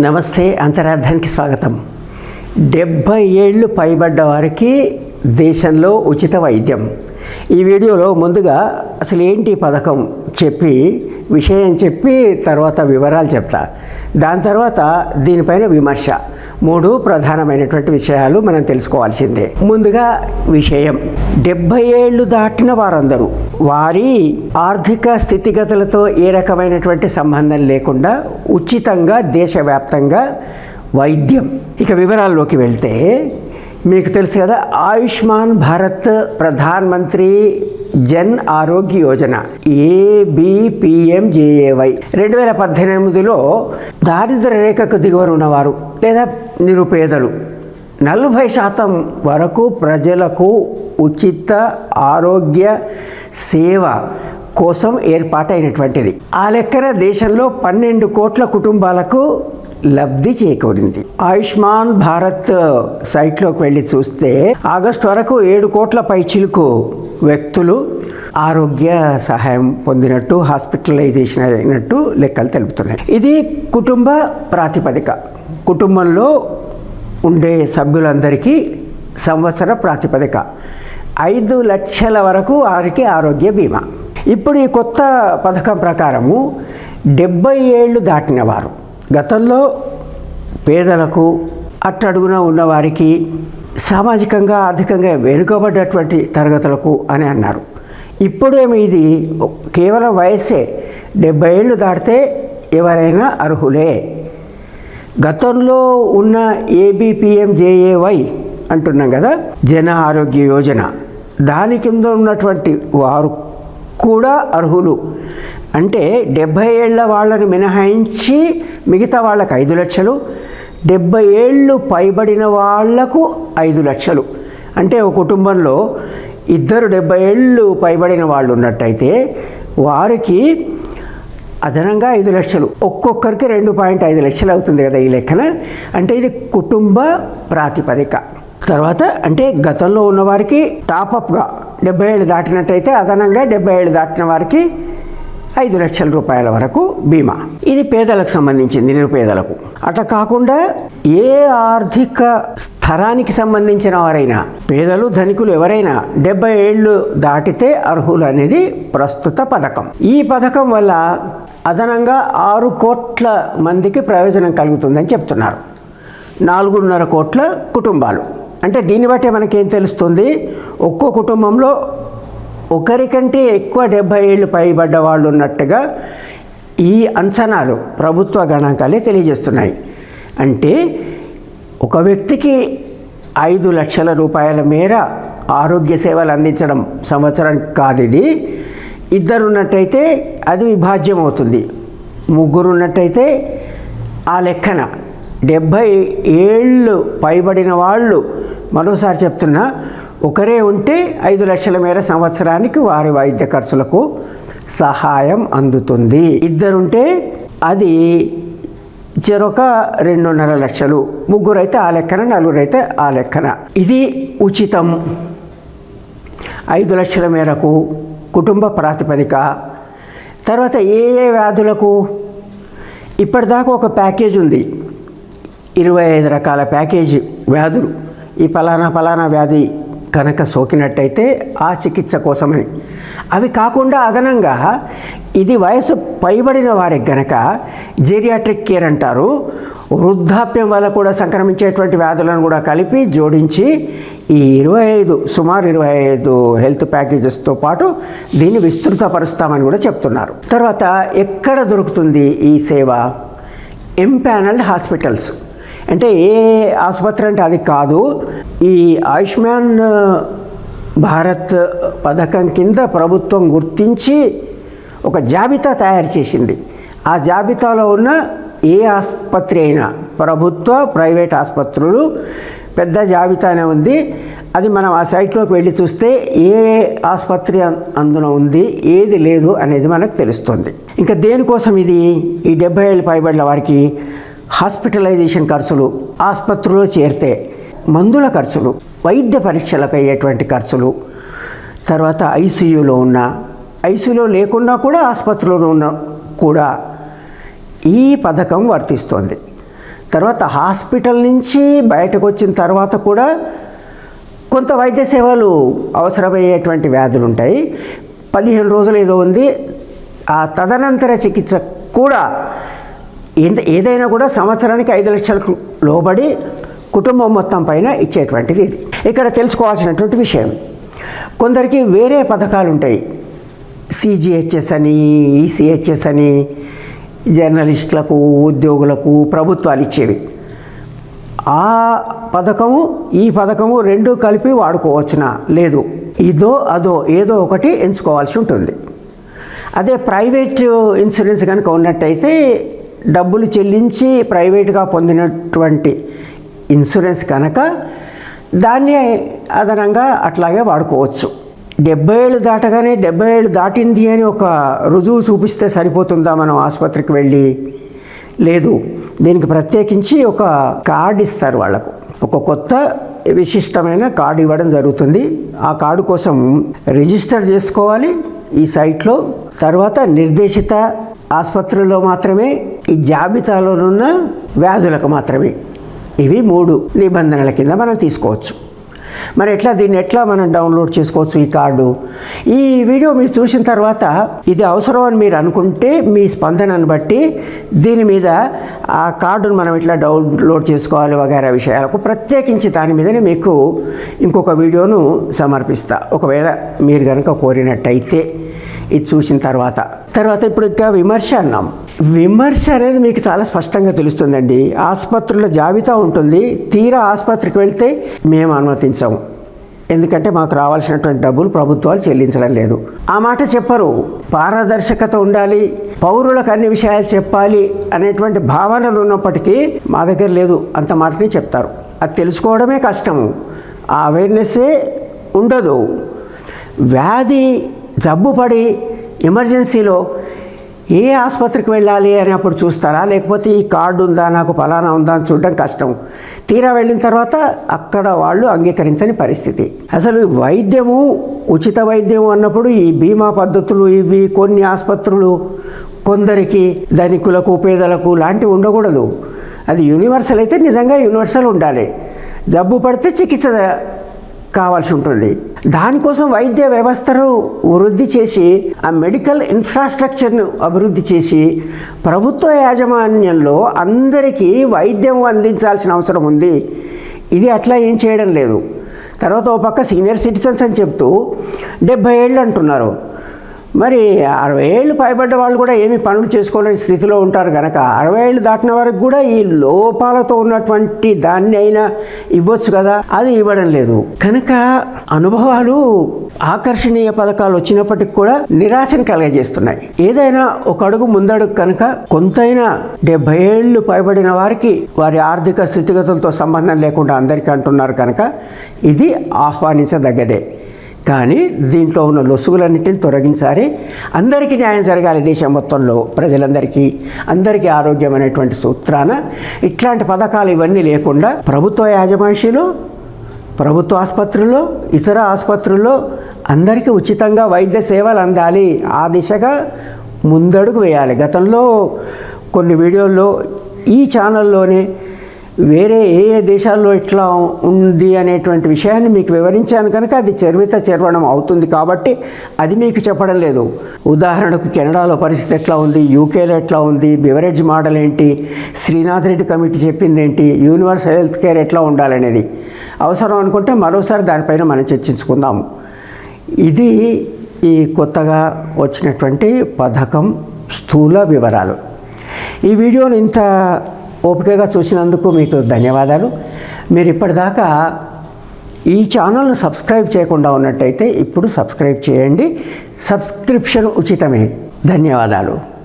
నమస్తే అంతరార్థానికి స్వాగతం. డెబ్భై ఏళ్ళు పైబడ్డ వారికి దేశంలో ఉచిత వైద్యం. ఈ వీడియోలో ముందుగా అసలు ఏంటి పథకం చెప్పి విషయం చెప్పి తర్వాత వివరాలు చెప్తా. దాని తర్వాత దీనిపైన విమర్శ. మూడు ప్రధానమైనటువంటి విషయాలు మనం తెలుసుకోవాల్సిందే. ముందుగా విషయం. డెబ్భై ఏళ్ళు దాటిన వారందరూ వారి ఆర్థిక స్థితిగతులతో ఏ రకమైనటువంటి సంబంధం లేకుండా ఉచితంగా దేశవ్యాప్తంగా వైద్యం. ఇక వివరాల్లోకి వెళ్తే మీకు తెలుసు కదా ఆయుష్మాన్ భారత్ ప్రధాన్ మంత్రి జన్ ఆరోగ్య యోజన ఏబిపిఎంజేఏవై రెండు వేల పద్దెనిమిదిలో దారిద్ర రేఖకు దిగువన ఉన్నవారు లేదా నిరుపేదలు. నలభై శాతం వరకు ప్రజలకు ఉచిత ఆరోగ్య సేవ కోసం ఏర్పాటైనటువంటిది. ఆ లెక్కన దేశంలో పన్నెండు కోట్ల కుటుంబాలకు లబ్ధి చేకూరింది. ఆయుష్మాన్ భారత్ సైట్లోకి వెళ్ళి చూస్తే ఆగస్టు వరకు ఏడు కోట్ల పైచిలుకు వ్యక్తులు ఆరోగ్య సహాయం పొందినట్టు హాస్పిటలైజేషన్ అయినట్టు లెక్కలు తెలుపుతున్నాయి. ఇది కుటుంబ ప్రాతిపదిక. కుటుంబంలో ఉండే సభ్యులందరికీ సంవత్సర ప్రాతిపదిక. ఐదు లక్షల వరకు వారికి ఆరోగ్య బీమా. ఇప్పుడు ఈ కొత్త పథకం ప్రకారము డెబ్బై ఏళ్ళు దాటినవారు గతంలో పేదలకు అట్టడుగున ఉన్నవారికి సామాజికంగా ఆర్థికంగా వెనుకబడ్డటువంటి తరగతులకు అని అన్నారు. ఇప్పుడేమి ఇది? కేవలం వయస్సే. డెబ్బై ఏళ్ళు దాటితే ఎవరైనా అర్హులే. గతంలో ఉన్న ఏబిపిఎంజేఏవై అంటున్నాం కదా జన ఆరోగ్య యోజన. దాని కింద ఉన్నటువంటి వారు కూడా అర్హులు. అంటే డెబ్భై ఏళ్ళ వాళ్ళని మినహాయించి మిగతా వాళ్ళకి ఐదు లక్షలు డెబ్భై ఏళ్ళు పైబడిన వాళ్ళకు ఐదు లక్షలు. అంటే ఒక కుటుంబంలో ఇద్దరు డెబ్బై ఏళ్ళు పైబడిన వాళ్ళు ఉన్నట్టయితే వారికి అదనంగా ఐదు లక్షలు. ఒక్కొక్కరికి రెండు పాయింట్ ఐదు లక్షలు అవుతుంది కదా ఈ లెక్కన. అంటే ఇది కుటుంబ ప్రాతిపదిక. తర్వాత అంటే గతంలో ఉన్నవారికి టాపప్గా డెబ్బై ఏళ్ళు దాటినట్టయితే అదనంగా డెబ్బై ఏళ్ళు దాటిన వారికి ఐదు లక్షల రూపాయల వరకు బీమా. ఇది పేదలకు సంబంధించింది నిరుపేదలకు. అట్లా కాకుండా ఏ ఆర్థిక స్థరానికి సంబంధించిన వారైనా పేదలు ధనికులు ఎవరైనా డెబ్బై ఏళ్ళు దాటితే అర్హులు అనేది ప్రస్తుత పథకం. ఈ పథకం వల్ల అదనంగా ఆరు కోట్ల మందికి ప్రయోజనం కలుగుతుందని చెప్తున్నారు. నాలుగున్నర కోట్ల కుటుంబాలు. అంటే దీన్ని బట్టి మనకేం తెలుస్తుంది? ఒక్కో కుటుంబంలో ఒకరికంటే ఎక్కువ డెబ్బై ఏళ్ళు పైబడ్డ వాళ్ళు ఉన్నట్టుగా ఈ అంచనాలు ప్రభుత్వ గణాంకాలే తెలియజేస్తున్నాయి. అంటే ఒక వ్యక్తికి ఐదు లక్షల రూపాయల మేర ఆరోగ్య సేవలు అందించడం సంవత్సరం కాదు ఇది. ఇద్దరు ఉన్నట్టయితే అది విభాజ్యం అవుతుంది ముగ్గురున్నట్టయితే ఆ లెక్కన డెబ్భై ఏళ్ళు పైబడిన వాళ్ళు మరోసారి చెప్తున్నా ఒకరే ఉంటే ఐదు లక్షల మేర సంవత్సరానికి వారి వైద్య ఖర్చులకు సహాయం అందుతుంది. ఇద్దరుంటే అది చెరొక రెండున్నర లక్షలు. ముగ్గురైతే ఆ లెక్కన నలుగురైతే ఆ లెక్కన. ఇది ఉచితం. ఐదు లక్షల మేరకు కుటుంబ ప్రాతిపదిక. తర్వాత ఏ ఏ వ్యాధులకు? ఇప్పటిదాకా ఒక ప్యాకేజ్ ఉంది. ఇరవై ఐదు రకాల ప్యాకేజీ వ్యాధులు. ఈ ఫలానా ఫలానా వ్యాధి కనుక సోకినట్టయితే ఆ చికిత్స కోసమని. అవి కాకుండా అదనంగా ఇది వయసు పైబడిన వారికి గనక జెరియాట్రిక్ కేర్ అంటారు వృద్ధాప్యం వల్ల కూడా సంక్రమించేటువంటి వ్యాధులను కూడా కలిపి జోడించి ఈ ఇరవై ఐదు సుమారు ఇరవై ఐదు హెల్త్ ప్యాకేజెస్తో పాటు దీన్ని విస్తృతపరుస్తామని కూడా చెప్తున్నారు. తర్వాత ఎక్కడ దొరుకుతుంది ఈ సేవ? ఎంపానల్డ్ హాస్పిటల్స్ అంటే ఏ ఆసుపత్రి అంటే అది కాదు ఈ ఆయుష్మాన్ భారత్ పథకం కింద ప్రభుత్వం గుర్తించి ఒక జాబితా తయారు చేసింది. ఆ జాబితాలో ఉన్న ఏ ఆసుపత్రి అయినా ప్రభుత్వ ప్రైవేట్ ఆసుపత్రులు పెద్ద జాబితానే ఉంది. అది మనం ఆ సైట్లోకి వెళ్ళి చూస్తే ఏ ఆసుపత్రి అందున ఉంది ఏది లేదు అనేది మనకు తెలుస్తుంది. ఇంకా దేనికోసం ఇది? ఈ డెబ్బై ఏళ్ళు పైబడిన వారికి హాస్పిటలైజేషన్ ఖర్చులు ఆసుపత్రిలో చేరితే మందుల ఖర్చులు వైద్య పరీక్షలకు అయ్యేటువంటి ఖర్చులు తర్వాత ఐసీయూలో ఉన్న ఐసీయూలో లేకున్నా కూడా ఆసుపత్రిలో ఉన్న కూడా ఈ పథకం వర్తిస్తుంది. తర్వాత హాస్పిటల్ నుంచి బయటకు వచ్చిన తర్వాత కూడా కొంత వైద్య సేవలు అవసరమయ్యేటువంటి వ్యాధులు ఉంటాయి. పదిహేను రోజులు ఏదో ఉంది. ఆ తదనంతర చికిత్స కూడా ఏదైనా కూడా సంవత్సరానికి ఐదు లక్షలకు లోబడి కుటుంబం మొత్తం పైన ఇచ్చేటువంటిది ఇది. ఇక్కడ తెలుసుకోవాల్సినటువంటి విషయం. కొందరికి వేరే పథకాలు ఉంటాయి సిజిహెచ్ఎస్ అని ఈసీహెచ్ఎస్ అని జర్నలిస్టులకు ఉద్యోగులకు ప్రభుత్వాలు ఇచ్చేవి. ఆ పథకము ఈ పథకము రెండు కలిపి వాడుకోవచ్చునా? లేదు. ఇదో అదో ఏదో ఒకటి ఎంచుకోవాల్సి ఉంటుంది. అదే ప్రైవేట్ ఇన్సూరెన్స్ కనుక ఉన్నట్టయితే డబ్బులు చెల్లించి ప్రైవేట్గా పొందినటువంటి ఇన్సూరెన్స్ కనుక దాన్ని అదనంగా అట్లాగే వాడుకోవచ్చు. డెబ్బై ఏళ్ళు దాటగానే డెబ్బై ఏళ్ళు దాటింది అని ఒక రుజువు చూపిస్తే సరిపోతుందా మనం ఆసుపత్రికి వెళ్ళి? లేదు. దీనికి ప్రత్యేకించి ఒక కార్డు ఇస్తారు వాళ్ళకు. ఒక కొత్త విశిష్టమైన కార్డు ఇవ్వడం జరుగుతుంది. ఆ కార్డు కోసం రిజిస్టర్ చేసుకోవాలి. ఈ సైట్లో తర్వాత నిర్దేశిత ఆసుపత్రుల్లో మాత్రమే ఈ జాబితాలోనున్న వ్యాధులకు మాత్రమే. ఇవి మూడు నిబంధనల కింద మనం తీసుకోవచ్చు. మరి ఎట్లా దీన్ని ఎట్లా మనం డౌన్లోడ్ చేసుకోవచ్చు ఈ కార్డు? ఈ వీడియో మీరు చూసిన తర్వాత ఇది అవసరం అని మీరు అనుకుంటే మీ స్పందనను బట్టి దీని మీద ఆ కార్డును మనం ఎట్లా డౌన్లోడ్ చేసుకోవాలి వగైరా విషయాలకు ప్రత్యేకించి దాని మీదనే మీకు ఇంకొక వీడియోను సమర్పిస్తా. ఒకవేళ మీరు కనుక కోరినట్టయితే ఇది చూసిన తర్వాత. తర్వాత ఇప్పుడు ఇంకా విమర్శ అన్నాం. విమర్శ అనేది మీకు చాలా స్పష్టంగా తెలుస్తుందండి. ఆసుపత్రుల జాబితా ఉంటుంది. తీరా ఆసుపత్రికి వెళ్తే మేము అనుమతించాము ఎందుకంటే మాకు రావాల్సినటువంటి డబ్బులు ప్రభుత్వాలు చెల్లించడం లేదు. ఆ మాట చెప్పరు. పారదర్శకత ఉండాలి. పౌరులకు అన్ని విషయాలు చెప్పాలి అనేటువంటి భావనలు ఉన్నప్పటికీ మా దగ్గర లేదు. అంత మాటని చెప్తారు. అది తెలుసుకోవడమే కష్టము. ఆ అవేర్నెస్సే ఉండదు. వ్యాధి జబ్బుపడి ఎమర్జెన్సీలో ఏ ఆసుపత్రికి వెళ్ళాలి అని అప్పుడు చూస్తారా? లేకపోతే ఈ కార్డు ఉందా నాకు ఫలానా ఉందా అని చూడడం కష్టం. తీరా వెళ్ళిన తర్వాత అక్కడ వాళ్ళు అంగీకరించని పరిస్థితి. అసలు వైద్యము ఉచిత వైద్యం అన్నప్పుడు ఈ బీమా పద్ధతులు ఇవి కొన్ని ఆసుపత్రులు కొందరికి ధనికులకు పేదలకు లాంటివి ఉండకూడదు. అది యూనివర్సల్ అయితే నిజంగా యూనివర్సల్ ఉండాలి. జబ్బు పడితే చికిత్స కావాల్సి ఉంటుంది. దానికోసం వైద్య వ్యవస్థను వృద్ధి చేసి ఆ మెడికల్ ఇన్ఫ్రాస్ట్రక్చర్ను అభివృద్ధి చేసి ప్రభుత్వ యాజమాన్యంలో అందరికీ వైద్యం అందించాల్సిన అవసరం ఉంది. ఇది అట్లా ఏం చేయడం లేదు. తర్వాత ఓ పక్క సీనియర్ సిటిజన్స్ అని చెప్తూ డెబ్భై ఏళ్ళు అంటున్నారు. మరి అరవై ఏళ్ళు పైబడ్డ వాళ్ళు కూడా ఏమి పనులు చేసుకోలేని స్థితిలో ఉంటారు కనుక అరవై ఏళ్ళు దాటిన వరకు కూడా ఈ లోపాలతో ఉన్నటువంటి దాన్ని అయినా ఇవ్వచ్చు కదా? అది ఇవ్వడం లేదు. కనుక అనుభవాలు ఆకర్షణీయ పథకాలు వచ్చినప్పటికి కూడా నిరాశను కలగజేస్తున్నాయి. ఏదైనా ఒక అడుగు ముందడుగు కనుక కొంతైనా డెబ్బై ఏళ్ళు పైబడిన వారికి వారి ఆర్థిక స్థితిగతులతో సంబంధం లేకుండా అందరికీ అంటున్నారు కనుక ఇది ఆహ్వానించదగ్గదే. కానీ దీంట్లో ఉన్న లొసుగులన్నింటిని తొలగించాలి. అందరికీ న్యాయం జరగాలి దేశం మొత్తంలో ప్రజలందరికీ. అందరికీ ఆరోగ్యం అనేటువంటి సూత్రాన ఇట్లాంటి పథకాలు ఇవన్నీ లేకుండా ప్రభుత్వ యాజమాన్షిలో ప్రభుత్వ ఆసుపత్రుల్లో ఇతర ఆసుపత్రుల్లో అందరికీ ఉచితంగా వైద్య సేవలు అందాలి. ఆ దిశగా ముందడుగు వేయాలి. గతంలో కొన్ని వీడియోల్లో ఈ ఛానల్లోనే వేరే ఏ ఏ దేశాల్లో ఎట్లా ఉంది అనేటువంటి విషయాన్ని మీకు వివరించాను కనుక అది చర్విత చర్వణం అవుతుంది కాబట్టి అది మీకు చెప్పడం లేదు. ఉదాహరణకు కెనడాలో పరిస్థితి ఎట్లా ఉంది? యూకేలో ఎట్లా ఉంది? బివరేజ్ మోడల్ ఏంటి? శ్రీనాథ్ రెడ్డి కమిటీ చెప్పింది ఏంటి? యూనివర్సల్ హెల్త్ కేర్ ఎట్లా ఉండాలనేది. అవసరం అనుకుంటే మరోసారి దానిపైన మనం చర్చించుకుందాము ఇది ఈ కొత్తగా వచ్చినటువంటి పథకం స్థూల వివరాలు. ఈ వీడియోని ఇంత ఓపికగా చూసినందుకు మీకు ధన్యవాదాలు. మీరు ఇప్పటిదాకా ఈ ఛానల్ను సబ్స్క్రైబ్ చేయకుండా ఉన్నట్టయితే ఇప్పుడు సబ్స్క్రైబ్ చేయండి. సబ్స్క్రిప్షన్ ఉచితమే. ధన్యవాదాలు.